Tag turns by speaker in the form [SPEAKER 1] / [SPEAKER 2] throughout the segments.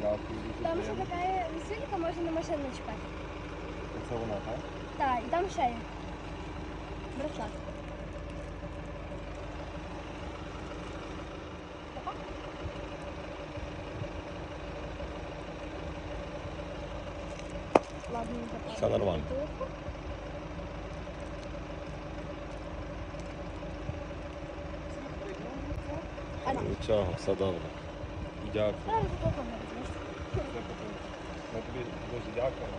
[SPEAKER 1] Дякую, дуже
[SPEAKER 2] Там ще
[SPEAKER 1] приємно.
[SPEAKER 2] така є висилька, можна на машину чіпати.
[SPEAKER 1] Це вона, так?
[SPEAKER 2] Так, і там ще є. Браслет. Запалю.
[SPEAKER 1] Все нормально. Нічого, все добре. Дякую.
[SPEAKER 2] зараз
[SPEAKER 1] Ми тобі дуже дякуємо.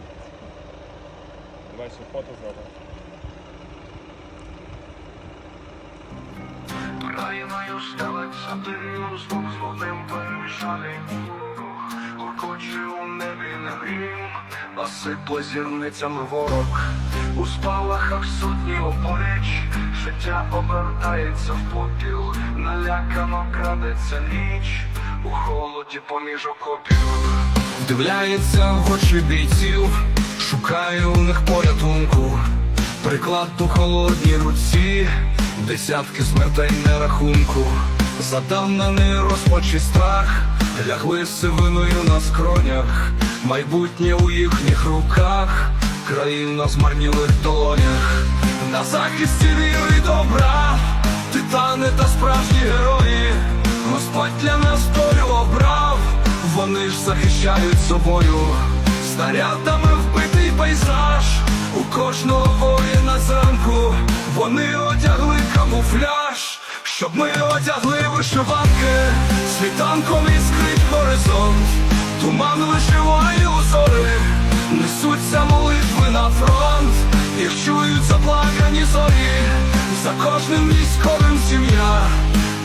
[SPEAKER 1] Давай ще фото зробимо.
[SPEAKER 3] Країною стелиться дим, звук злотим перемішаний Уркоче у небі не грім, а сипле зірницями ворог У спалахах сотні облич, життя обертається в попіл Налякано крадеться ніч, у холоді поміж окопів Вдивляється в очі бійців, шукає у них порятунку. Приклад у холодній руці, десятки смертей на рахунку, задавнений розпач і страх, лягли сивиною на скронях, майбутнє у їхніх руках, країна змарнілих долонях, на захисті віри й добра, титани та справжні герої, Господь для нас вони ж захищають собою, снарядами вбитий пейзаж. У кожного воїна зранку вони одягли камуфляж, щоб ми одягли вишиванки, світанком іскрить горизонт, туман вишиває узори, несуться молитви на фронт, їх чують заплакані зорі, за кожним військовим сім'я,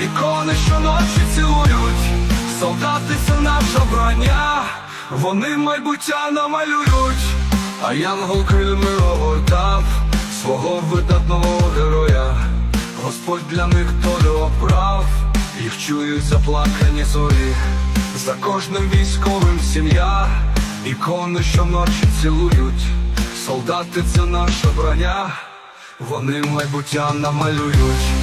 [SPEAKER 3] ікони щоночі цілують, солдати це наша броня, вони майбуття намалюють. А янгол крильми огортав свого видатного героя, Господь для них долю оправ, їх чують заплакані зорі, за кожним військовим сім'я, ікони щоночі цілують, солдати це наша броня, вони майбуття намалюють.